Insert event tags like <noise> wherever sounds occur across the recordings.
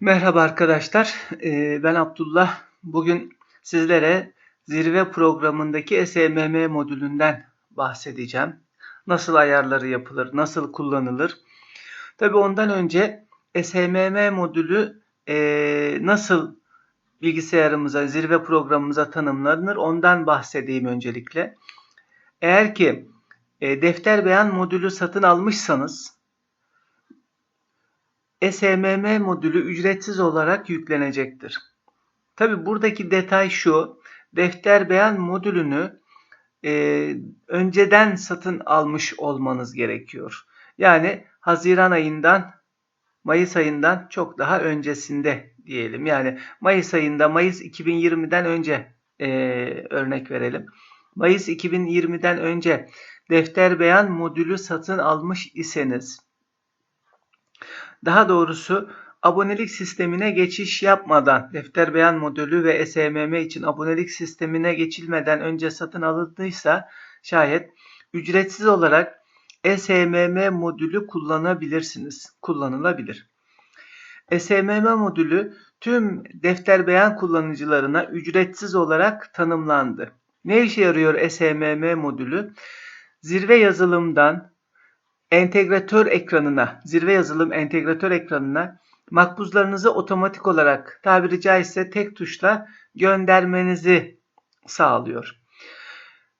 Merhaba arkadaşlar, Ee, ben Abdullah. Bugün sizlere zirve programındaki SMM modülünden bahsedeceğim. Nasıl ayarları yapılır, nasıl kullanılır? Tabi ondan önce SMM modülü e, nasıl bilgisayarımıza, zirve programımıza tanımlanır ondan bahsedeyim öncelikle. Eğer ki e, defter beyan modülü satın almışsanız SMM modülü ücretsiz olarak yüklenecektir. Tabi buradaki detay şu. Defter beyan modülünü e, önceden satın almış olmanız gerekiyor. Yani Haziran ayından Mayıs ayından çok daha öncesinde diyelim. Yani Mayıs ayında Mayıs 2020'den önce e, örnek verelim. Mayıs 2020'den önce defter beyan modülü satın almış iseniz daha doğrusu abonelik sistemine geçiş yapmadan defter beyan modülü ve SMM için abonelik sistemine geçilmeden önce satın alındıysa şayet ücretsiz olarak SMM modülü kullanabilirsiniz. Kullanılabilir. SMM modülü tüm defter beyan kullanıcılarına ücretsiz olarak tanımlandı. Ne işe yarıyor SMM modülü? Zirve yazılımdan entegratör ekranına, zirve yazılım entegratör ekranına makbuzlarınızı otomatik olarak tabiri caizse tek tuşla göndermenizi sağlıyor.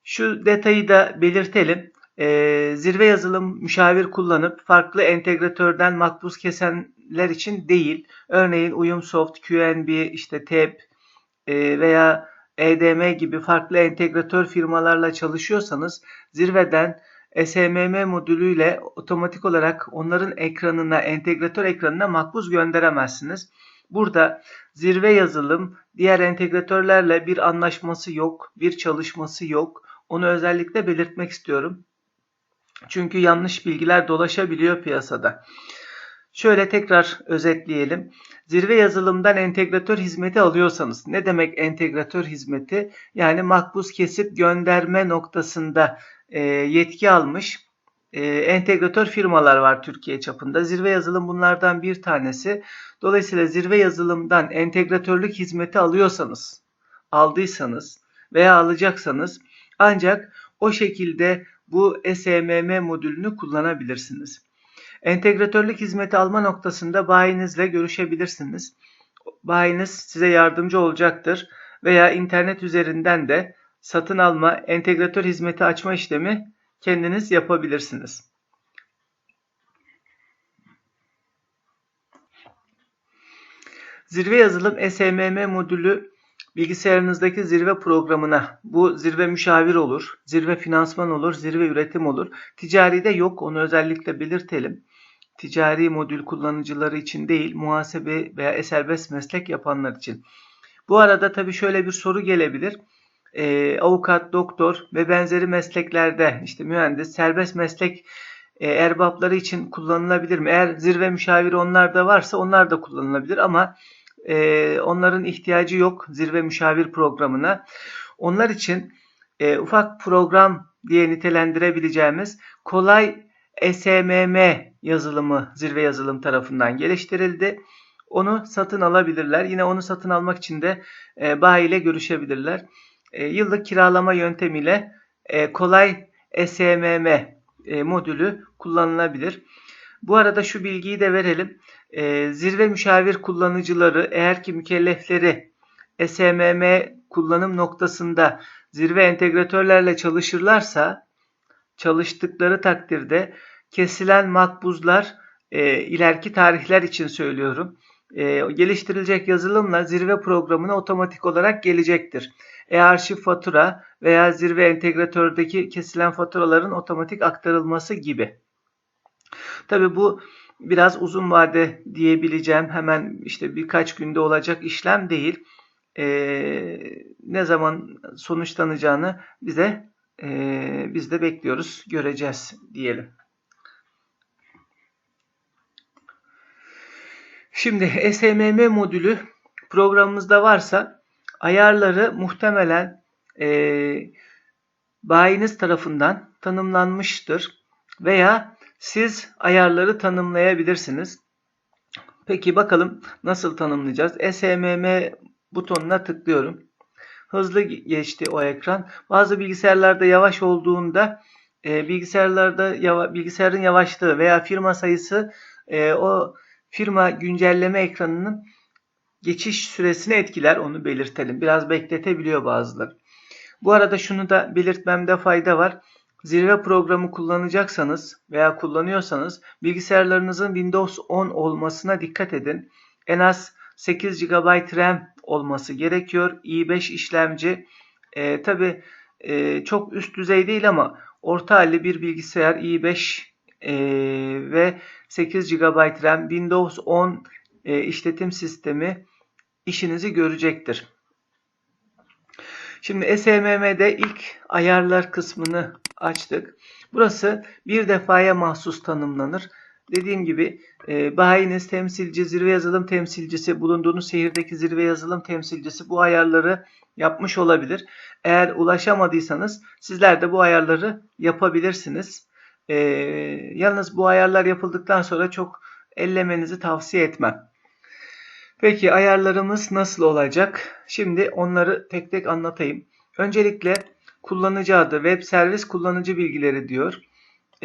Şu detayı da belirtelim. Ee, zirve yazılım müşavir kullanıp farklı entegratörden makbuz kesenler için değil. Örneğin Uyumsoft, QNB, işte TEP e, veya EDM gibi farklı entegratör firmalarla çalışıyorsanız zirveden SMM modülüyle otomatik olarak onların ekranına, entegratör ekranına makbuz gönderemezsiniz. Burada zirve yazılım diğer entegratörlerle bir anlaşması yok, bir çalışması yok. Onu özellikle belirtmek istiyorum. Çünkü yanlış bilgiler dolaşabiliyor piyasada. Şöyle tekrar özetleyelim. Zirve yazılımdan entegratör hizmeti alıyorsanız ne demek entegratör hizmeti? Yani makbuz kesip gönderme noktasında e, yetki almış e, entegratör firmalar var Türkiye çapında. Zirve yazılım bunlardan bir tanesi. Dolayısıyla zirve yazılımdan entegratörlük hizmeti alıyorsanız, aldıysanız veya alacaksanız ancak o şekilde bu SMM modülünü kullanabilirsiniz. Entegratörlük hizmeti alma noktasında bayinizle görüşebilirsiniz. Bayiniz size yardımcı olacaktır veya internet üzerinden de satın alma, entegratör hizmeti açma işlemi kendiniz yapabilirsiniz. Zirve yazılım SMM modülü bilgisayarınızdaki zirve programına bu zirve müşavir olur, zirve finansman olur, zirve üretim olur. Ticari de yok onu özellikle belirtelim. Ticari modül kullanıcıları için değil muhasebe veya serbest meslek yapanlar için. Bu arada tabii şöyle bir soru gelebilir e, avukat, doktor ve benzeri mesleklerde işte mühendis, serbest meslek e, erbapları için kullanılabilir mi? Eğer zirve müşaviri onlarda varsa onlar da kullanılabilir ama e, onların ihtiyacı yok zirve müşavir programına. Onlar için e, ufak program diye nitelendirebileceğimiz kolay SMM yazılımı zirve yazılım tarafından geliştirildi. Onu satın alabilirler. Yine onu satın almak için de e, bayi ile görüşebilirler e, yıllık kiralama yöntemiyle e, kolay SMM e, modülü kullanılabilir. Bu arada şu bilgiyi de verelim. E, zirve müşavir kullanıcıları eğer ki mükellefleri SMM kullanım noktasında zirve entegratörlerle çalışırlarsa çalıştıkları takdirde kesilen makbuzlar e, ileriki tarihler için söylüyorum. E, geliştirilecek yazılımla zirve programına otomatik olarak gelecektir e-arşiv fatura veya zirve entegratördeki kesilen faturaların otomatik aktarılması gibi. Tabi bu biraz uzun vade diyebileceğim hemen işte birkaç günde olacak işlem değil. Ee, ne zaman sonuçlanacağını bize e, biz de bekliyoruz, göreceğiz diyelim. Şimdi SMM modülü programımızda varsa ayarları muhtemelen e, bayiniz tarafından tanımlanmıştır veya siz ayarları tanımlayabilirsiniz. Peki bakalım nasıl tanımlayacağız? SMM butonuna tıklıyorum. Hızlı geçti o ekran. Bazı bilgisayarlarda yavaş olduğunda e, bilgisayarlarda yava, bilgisayarın yavaşlığı veya firma sayısı e, o firma güncelleme ekranının geçiş süresini etkiler. Onu belirtelim. Biraz bekletebiliyor bazıları. Bu arada şunu da belirtmemde fayda var. Zirve programı kullanacaksanız veya kullanıyorsanız bilgisayarlarınızın Windows 10 olmasına dikkat edin. En az 8 GB RAM olması gerekiyor. i5 işlemci. E, Tabi e, çok üst düzey değil ama orta halli bir bilgisayar i5 e, ve 8 GB RAM Windows 10 e, işletim sistemi işinizi görecektir. Şimdi SMM'de ilk ayarlar kısmını açtık. Burası bir defaya mahsus tanımlanır. Dediğim gibi e, bayiniz temsilci, zirve yazılım temsilcisi, bulunduğunuz şehirdeki zirve yazılım temsilcisi bu ayarları yapmış olabilir. Eğer ulaşamadıysanız sizler de bu ayarları yapabilirsiniz. E, yalnız bu ayarlar yapıldıktan sonra çok ellemenizi tavsiye etmem. Peki ayarlarımız nasıl olacak? Şimdi onları tek tek anlatayım. Öncelikle kullanıcı adı, web servis kullanıcı bilgileri diyor.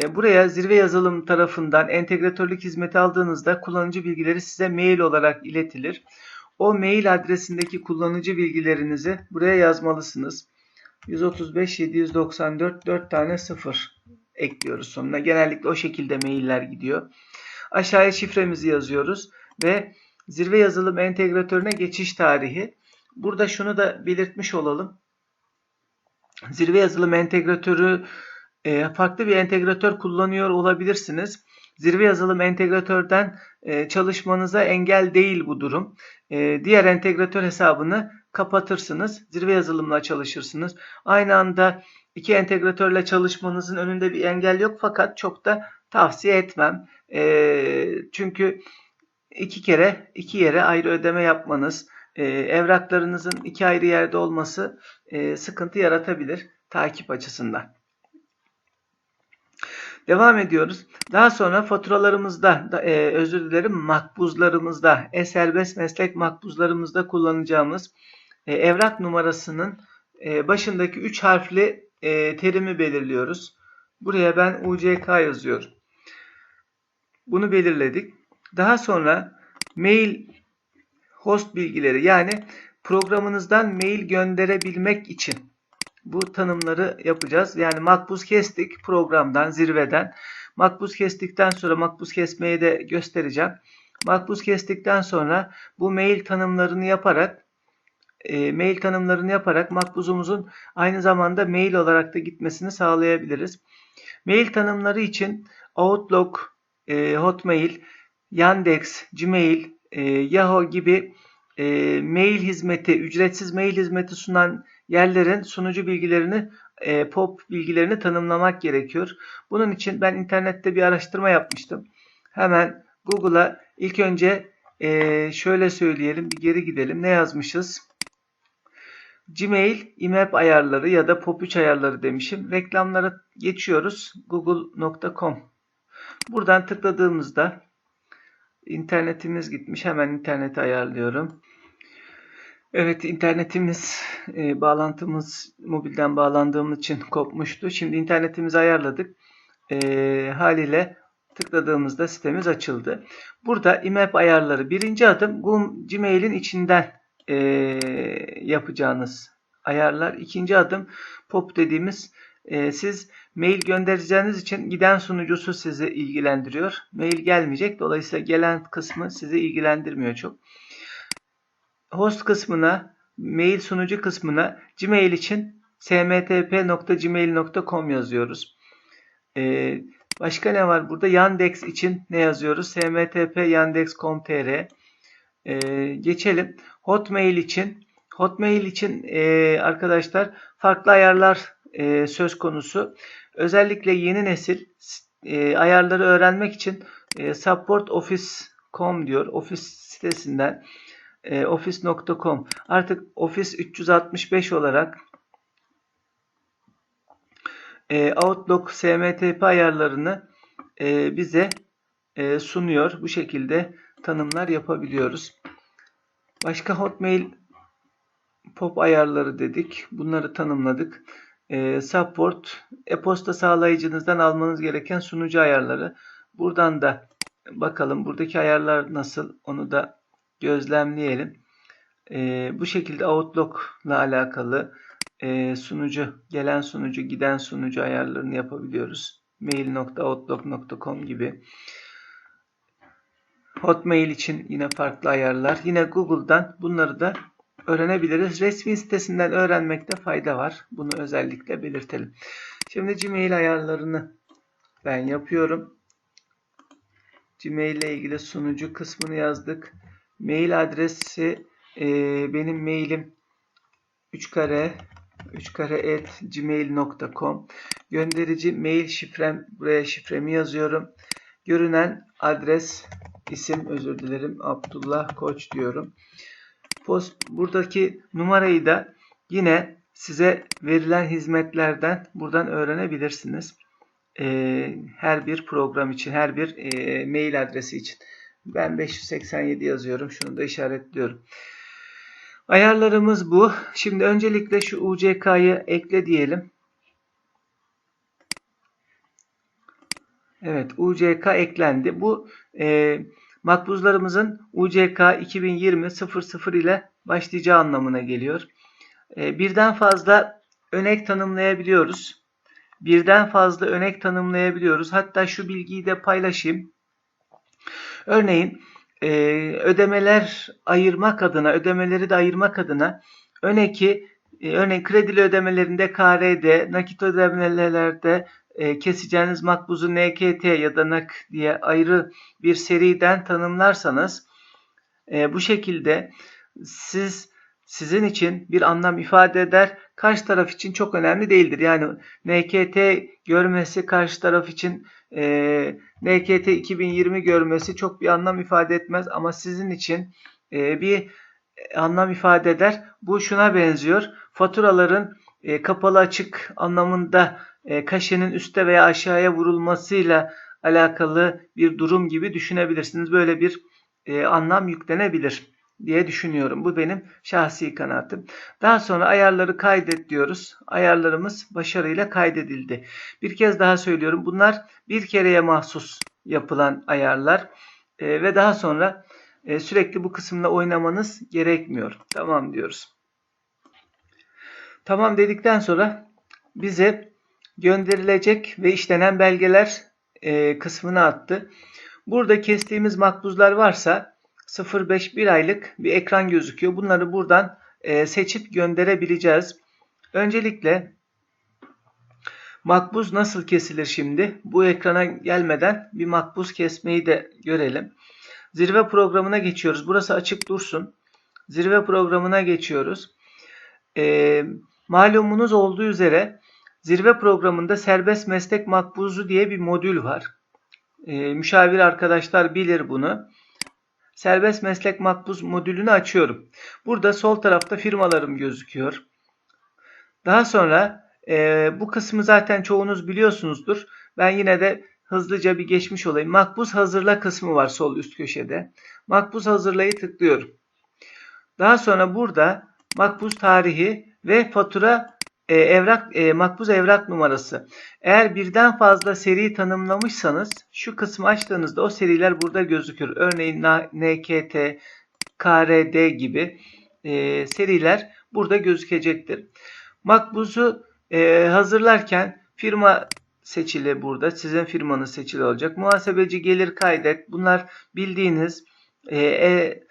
E, buraya zirve yazılım tarafından entegratörlük hizmeti aldığınızda kullanıcı bilgileri size mail olarak iletilir. O mail adresindeki kullanıcı bilgilerinizi buraya yazmalısınız. 135 794 4 tane 0 ekliyoruz sonuna. Genellikle o şekilde mailler gidiyor. Aşağıya şifremizi yazıyoruz ve zirve yazılım entegratörüne geçiş tarihi. Burada şunu da belirtmiş olalım. Zirve yazılım entegratörü e, farklı bir entegratör kullanıyor olabilirsiniz. Zirve yazılım entegratörden e, çalışmanıza engel değil bu durum. E, diğer entegratör hesabını kapatırsınız. Zirve yazılımla çalışırsınız. Aynı anda iki entegratörle çalışmanızın önünde bir engel yok fakat çok da tavsiye etmem. Çünkü iki kere iki yere ayrı ödeme yapmanız, evraklarınızın iki ayrı yerde olması sıkıntı yaratabilir takip açısından. Devam ediyoruz. Daha sonra faturalarımızda, e, özür dilerim makbuzlarımızda, e-serbest meslek makbuzlarımızda kullanacağımız e, evrak numarasının e, başındaki 3 harfli e, terimi belirliyoruz. Buraya ben UCK yazıyorum. Bunu belirledik. Daha sonra mail host bilgileri yani programınızdan mail gönderebilmek için bu tanımları yapacağız. Yani makbuz kestik programdan, zirveden. Makbuz kestikten sonra makbuz kesmeyi de göstereceğim. Makbuz kestikten sonra bu mail tanımlarını yaparak e, mail tanımlarını yaparak makbuzumuzun aynı zamanda mail olarak da gitmesini sağlayabiliriz. Mail tanımları için Outlook, e, Hotmail, Yandex, Gmail, e, Yahoo gibi e, mail hizmeti, ücretsiz mail hizmeti sunan yerlerin sunucu bilgilerini e, POP bilgilerini tanımlamak gerekiyor. Bunun için ben internette bir araştırma yapmıştım. Hemen Google'a ilk önce e, şöyle söyleyelim bir geri gidelim. Ne yazmışız? Gmail, IMAP ayarları ya da POP3 ayarları demişim. Reklamlara geçiyoruz. Google.com Buradan tıkladığımızda internetimiz gitmiş. Hemen interneti ayarlıyorum. Evet internetimiz e, bağlantımız mobilden bağlandığımız için kopmuştu. Şimdi internetimizi ayarladık. E, haliyle tıkladığımızda sitemiz açıldı. Burada IMAP ayarları birinci adım Gmail'in içinden e, yapacağınız ayarlar. İkinci adım POP dediğimiz e, siz mail göndereceğiniz için giden sunucusu sizi ilgilendiriyor. Mail gelmeyecek. Dolayısıyla gelen kısmı sizi ilgilendirmiyor çok host kısmına, mail sunucu kısmına Gmail için smtp.gmail.com yazıyoruz. Ee, başka ne var burada? Yandex için ne yazıyoruz? smtp yandex.com.tr ee, Geçelim. Hotmail için Hotmail için e, arkadaşlar farklı ayarlar e, söz konusu. Özellikle yeni nesil e, ayarları öğrenmek için e, supportoffice.com diyor. Office sitesinden e, office.com artık Office 365 olarak e, Outlook SMTP ayarlarını e, bize e, sunuyor. Bu şekilde tanımlar yapabiliyoruz. Başka Hotmail pop ayarları dedik. Bunları tanımladık. E, support, e-posta sağlayıcınızdan almanız gereken sunucu ayarları. Buradan da bakalım buradaki ayarlar nasıl onu da gözlemleyelim. E, bu şekilde Outlook ile alakalı e, sunucu, gelen sunucu, giden sunucu ayarlarını yapabiliyoruz. mail.outlook.com gibi. Hotmail için yine farklı ayarlar. Yine Google'dan bunları da öğrenebiliriz. Resmi sitesinden öğrenmekte fayda var. Bunu özellikle belirtelim. Şimdi Gmail ayarlarını ben yapıyorum. Gmail ile ilgili sunucu kısmını yazdık. Mail adresi e, benim mailim 3 kare 3 kare et gmail.com gönderici mail şifrem buraya şifremi yazıyorum. Görünen adres isim özür dilerim Abdullah Koç diyorum. Post buradaki numarayı da yine size verilen hizmetlerden buradan öğrenebilirsiniz. Ee, her bir program için, her bir e, mail adresi için. Ben 587 yazıyorum. Şunu da işaretliyorum. Ayarlarımız bu. Şimdi öncelikle şu UCK'yı ekle diyelim. Evet UCK eklendi. Bu e, makbuzlarımızın UCK 2020 00 ile başlayacağı anlamına geliyor. E, birden fazla önek tanımlayabiliyoruz. Birden fazla önek tanımlayabiliyoruz. Hatta şu bilgiyi de paylaşayım. Örneğin e, ödemeler ayırmak adına, ödemeleri de ayırmak adına öneki e, örneğin kredili ödemelerinde KRD, nakit ödemelerde e, keseceğiniz makbuzu NKT ya da NAK diye ayrı bir seriden tanımlarsanız e, bu şekilde siz sizin için bir anlam ifade eder. Karşı taraf için çok önemli değildir. Yani NKT görmesi karşı taraf için e, NKT 2020 görmesi çok bir anlam ifade etmez ama sizin için e, bir anlam ifade eder. Bu şuna benziyor. Faturaların e, kapalı açık anlamında e, kaşenin üste veya aşağıya vurulmasıyla alakalı bir durum gibi düşünebilirsiniz. Böyle bir e, anlam yüklenebilir diye düşünüyorum. Bu benim şahsi kanaatim. Daha sonra ayarları kaydet diyoruz. Ayarlarımız başarıyla kaydedildi. Bir kez daha söylüyorum. Bunlar bir kereye mahsus yapılan ayarlar e, ve daha sonra e, sürekli bu kısımla oynamanız gerekmiyor. Tamam diyoruz. Tamam dedikten sonra bize gönderilecek ve işlenen belgeler e, kısmına attı. Burada kestiğimiz makbuzlar varsa 0.5 1 aylık bir ekran gözüküyor. Bunları buradan e, seçip gönderebileceğiz. Öncelikle makbuz nasıl kesilir şimdi? Bu ekrana gelmeden bir makbuz kesmeyi de görelim. Zirve programına geçiyoruz. Burası açık dursun. Zirve programına geçiyoruz. E, malumunuz olduğu üzere zirve programında serbest meslek makbuzu diye bir modül var. E, müşavir arkadaşlar bilir bunu. Serbest meslek makbuz modülünü açıyorum. Burada sol tarafta firmalarım gözüküyor. Daha sonra e, bu kısmı zaten çoğunuz biliyorsunuzdur. Ben yine de hızlıca bir geçmiş olayım. Makbuz hazırla kısmı var sol üst köşede. Makbuz hazırlayı tıklıyorum. Daha sonra burada makbuz tarihi ve fatura e, evrak e, makbuz evrak numarası. Eğer birden fazla seri tanımlamışsanız şu kısmı açtığınızda o seriler burada gözükür. Örneğin NKT, KRD gibi e, seriler burada gözükecektir. Makbuzu e, hazırlarken firma seçili burada. Sizin firmanız seçili olacak. Muhasebeci gelir kaydet. Bunlar bildiğiniz e, e,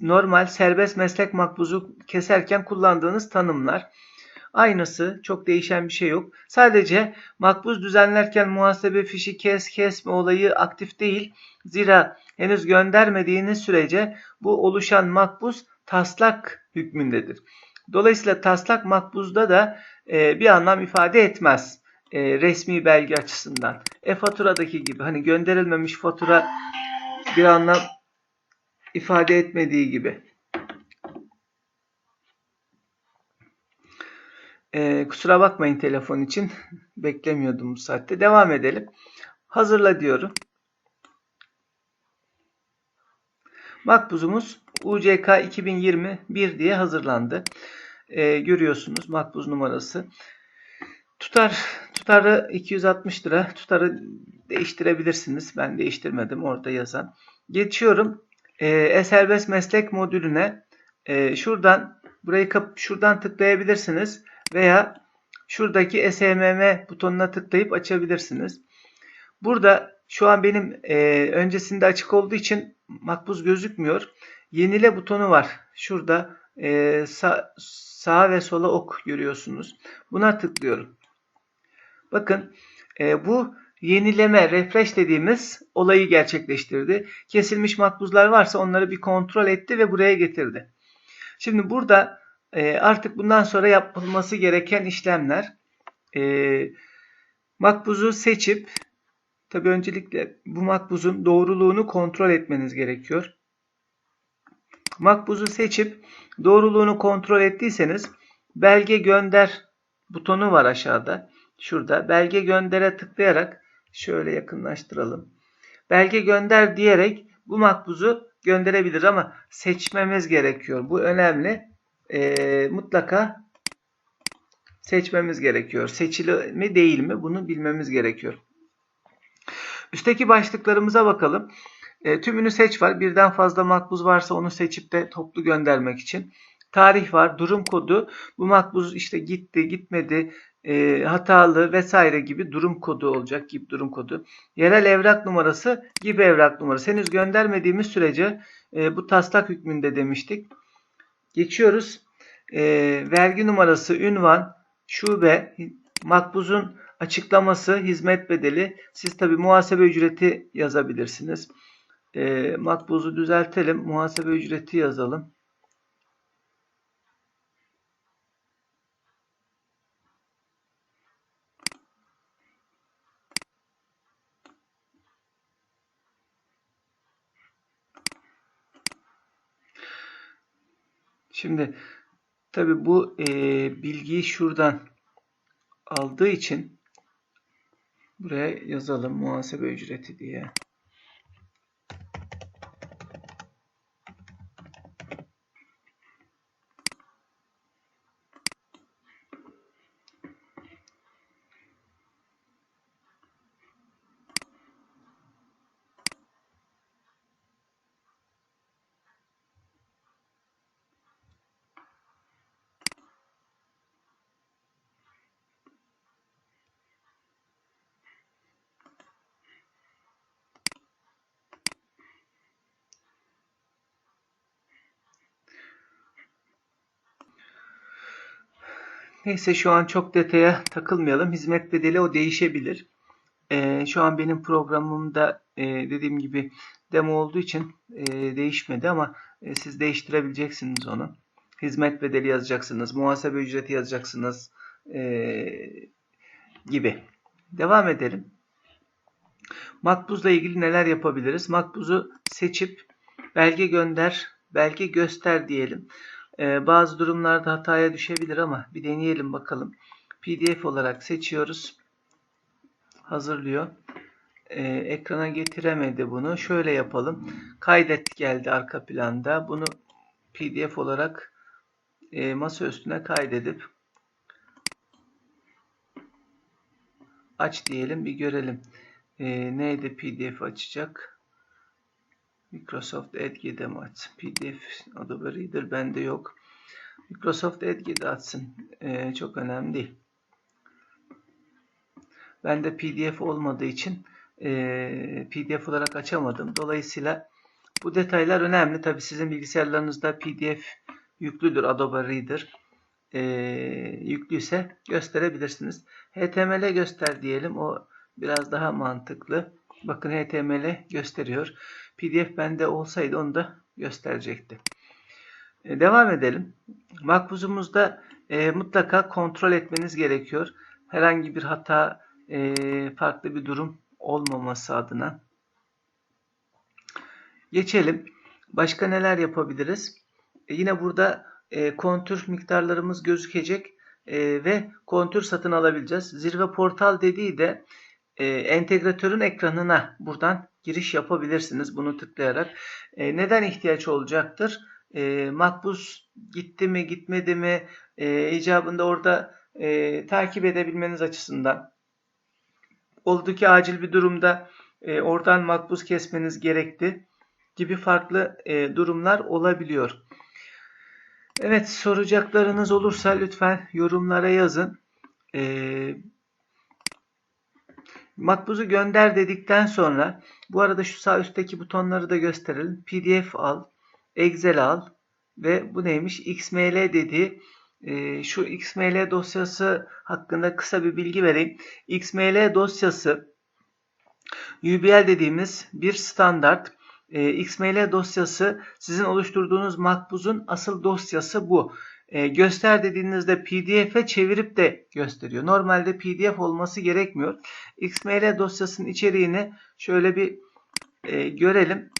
normal serbest meslek makbuzu keserken kullandığınız tanımlar. Aynısı çok değişen bir şey yok. Sadece makbuz düzenlerken muhasebe fişi kes kesme olayı aktif değil. Zira henüz göndermediğiniz sürece bu oluşan makbuz taslak hükmündedir. Dolayısıyla taslak makbuzda da e, bir anlam ifade etmez e, resmi belge açısından. E-faturadaki gibi hani gönderilmemiş fatura bir anlam ifade etmediği gibi. Ee, kusura bakmayın telefon için. <laughs> Beklemiyordum bu saatte. Devam edelim. Hazırla diyorum. Makbuzumuz UCK 2021 diye hazırlandı. Ee, görüyorsunuz makbuz numarası. Tutar tutarı 260 lira. Tutarı değiştirebilirsiniz. Ben değiştirmedim orada yazan. Geçiyorum e, serbest meslek modülüne. E, şuradan burayı şuradan tıklayabilirsiniz veya şuradaki SMM butonuna tıklayıp açabilirsiniz. Burada şu an benim e, öncesinde açık olduğu için makbuz gözükmüyor. Yenile butonu var. Şurada e, sağ, sağa ve sola ok görüyorsunuz. Buna tıklıyorum. Bakın e, bu yenileme, refresh dediğimiz olayı gerçekleştirdi. Kesilmiş makbuzlar varsa onları bir kontrol etti ve buraya getirdi. Şimdi burada e, artık bundan sonra yapılması gereken işlemler e, makbuzu seçip tabi öncelikle bu makbuzun doğruluğunu kontrol etmeniz gerekiyor. Makbuzu seçip doğruluğunu kontrol ettiyseniz belge gönder butonu var aşağıda. Şurada belge göndere tıklayarak şöyle yakınlaştıralım. Belge gönder diyerek bu makbuzu gönderebilir ama seçmemiz gerekiyor. Bu önemli. E, mutlaka seçmemiz gerekiyor. Seçili mi değil mi bunu bilmemiz gerekiyor. Üstteki başlıklarımıza bakalım. E, tümünü seç var. Birden fazla makbuz varsa onu seçip de toplu göndermek için. Tarih var, durum kodu. Bu makbuz işte gitti, gitmedi, e, hatalı vesaire gibi durum kodu olacak. gibi durum kodu. Yerel evrak numarası gibi evrak numarası. Henüz göndermediğimiz sürece e, bu taslak hükmünde demiştik. Geçiyoruz. E, vergi numarası, ünvan, şube, makbuzun açıklaması, hizmet bedeli. Siz tabi muhasebe ücreti yazabilirsiniz. E, makbuzu düzeltelim. Muhasebe ücreti yazalım. Şimdi tabi bu e, bilgiyi şuradan aldığı için buraya yazalım muhasebe ücreti diye. Neyse şu an çok detaya takılmayalım. Hizmet bedeli o değişebilir. Ee, şu an benim programımda e, dediğim gibi demo olduğu için e, değişmedi ama e, siz değiştirebileceksiniz onu. Hizmet bedeli yazacaksınız, muhasebe ücreti yazacaksınız e, gibi. Devam edelim. Makbuzla ilgili neler yapabiliriz? Makbuzu seçip belge gönder, belge göster diyelim. Ee, bazı durumlarda hataya düşebilir ama bir deneyelim bakalım. PDF olarak seçiyoruz. Hazırlıyor. Ee, ekrana getiremedi bunu. Şöyle yapalım. Kaydet geldi arka planda. Bunu PDF olarak e, masa üstüne kaydedip aç diyelim bir görelim. E, neydi PDF açacak? Microsoft Edge'de mi açsın? PDF Adobe Reader bende yok. Microsoft Edge'de açsın. Ee, çok önemli değil. Bende PDF olmadığı için e, PDF olarak açamadım. Dolayısıyla bu detaylar önemli. Tabi sizin bilgisayarlarınızda PDF yüklüdür Adobe Reader. E, yüklüyse gösterebilirsiniz. HTML göster diyelim. O biraz daha mantıklı. Bakın HTML gösteriyor. PDF bende olsaydı onu da gösterecekti. E, devam edelim. Makbuzumuzda e, mutlaka kontrol etmeniz gerekiyor. Herhangi bir hata, e, farklı bir durum olmaması adına. Geçelim. Başka neler yapabiliriz? E, yine burada e, kontür miktarlarımız gözükecek e, ve kontür satın alabileceğiz. Zirve portal dediği de e, entegratörün ekranına buradan giriş yapabilirsiniz bunu tıklayarak. E, neden ihtiyaç olacaktır? E, makbuz gitti mi gitmedi mi e, icabında orada e, takip edebilmeniz açısından. Oldu ki acil bir durumda e, oradan makbuz kesmeniz gerekti gibi farklı e, durumlar olabiliyor. Evet soracaklarınız olursa lütfen yorumlara yazın. E, makbuzu gönder dedikten sonra bu arada şu sağ üstteki butonları da gösterelim. PDF al, Excel al ve bu neymiş? XML dediği e, şu XML dosyası hakkında kısa bir bilgi vereyim. XML dosyası UBL dediğimiz bir standart. E, XML dosyası sizin oluşturduğunuz makbuzun asıl dosyası bu. E, göster dediğinizde PDF'e çevirip de gösteriyor. Normalde PDF olması gerekmiyor. XML dosyasının içeriğini şöyle bir e, görelim.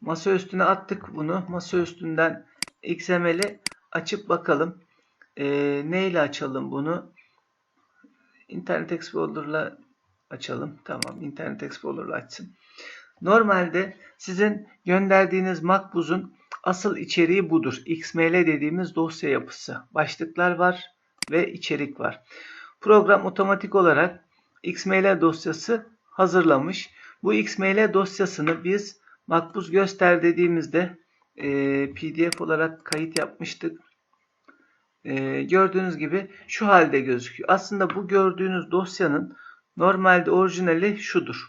Masa üstüne attık bunu. Masa üstünden XML'i açıp bakalım. E, neyle açalım bunu? Internet Explorer'la açalım. Tamam Internet Explorer'la açsın. Normalde sizin gönderdiğiniz makbuzun asıl içeriği budur. XML dediğimiz dosya yapısı. Başlıklar var ve içerik var. Program otomatik olarak XML dosyası hazırlamış. Bu XML dosyasını biz makbuz göster dediğimizde e, PDF olarak kayıt yapmıştık. E, gördüğünüz gibi şu halde gözüküyor. Aslında bu gördüğünüz dosyanın normalde orijinali şudur.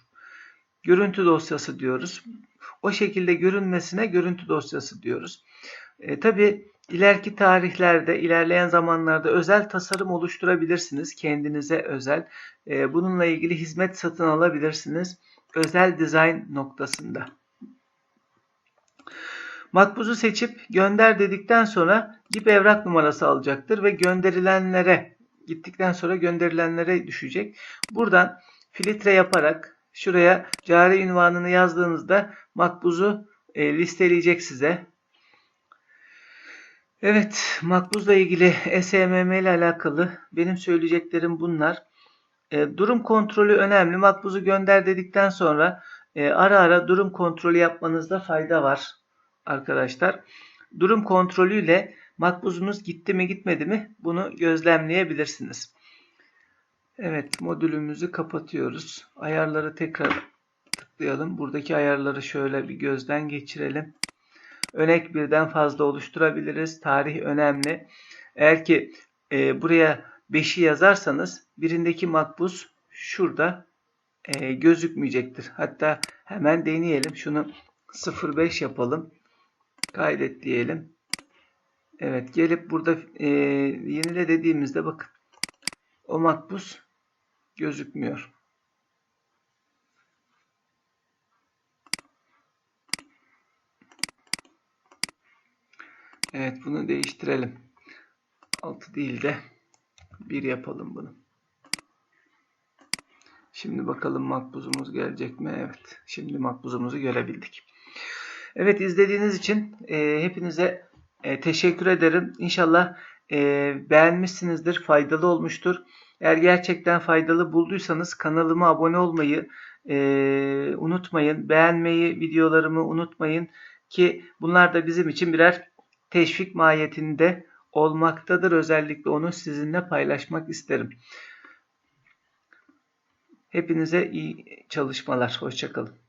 Görüntü dosyası diyoruz. O şekilde görünmesine görüntü dosyası diyoruz. E, Tabi ileriki tarihlerde, ilerleyen zamanlarda özel tasarım oluşturabilirsiniz. Kendinize özel. E, bununla ilgili hizmet satın alabilirsiniz. Özel dizayn noktasında. Makbuzu seçip gönder dedikten sonra GIP evrak numarası alacaktır ve gönderilenlere gittikten sonra gönderilenlere düşecek. Buradan filtre yaparak şuraya cari ünvanını yazdığınızda makbuzu e, listeleyecek size. Evet, makbuzla ilgili SMM ile alakalı benim söyleyeceklerim bunlar. E, durum kontrolü önemli. Makbuzu gönder dedikten sonra e, ara ara durum kontrolü yapmanızda fayda var arkadaşlar. Durum kontrolüyle makbuzunuz gitti mi gitmedi mi bunu gözlemleyebilirsiniz. Evet modülümüzü kapatıyoruz. Ayarları tekrar tıklayalım. Buradaki ayarları şöyle bir gözden geçirelim. Önek birden fazla oluşturabiliriz. Tarih önemli. Eğer ki e, buraya 5'i yazarsanız birindeki makbuz şurada e, gözükmeyecektir. Hatta hemen deneyelim. Şunu 05 yapalım. Kaydet diyelim. Evet gelip burada e, yenile dediğimizde bakın o makbuz gözükmüyor. Evet bunu değiştirelim. 6 değil de 1 yapalım bunu. Şimdi bakalım makbuzumuz gelecek mi? Evet. Şimdi makbuzumuzu görebildik. Evet izlediğiniz için e, hepinize e, teşekkür ederim. İnşallah e, beğenmişsinizdir, faydalı olmuştur. Eğer gerçekten faydalı bulduysanız kanalıma abone olmayı e, unutmayın. Beğenmeyi, videolarımı unutmayın ki bunlar da bizim için birer teşvik mahiyetinde olmaktadır. Özellikle onu sizinle paylaşmak isterim. Hepinize iyi çalışmalar. Hoşçakalın.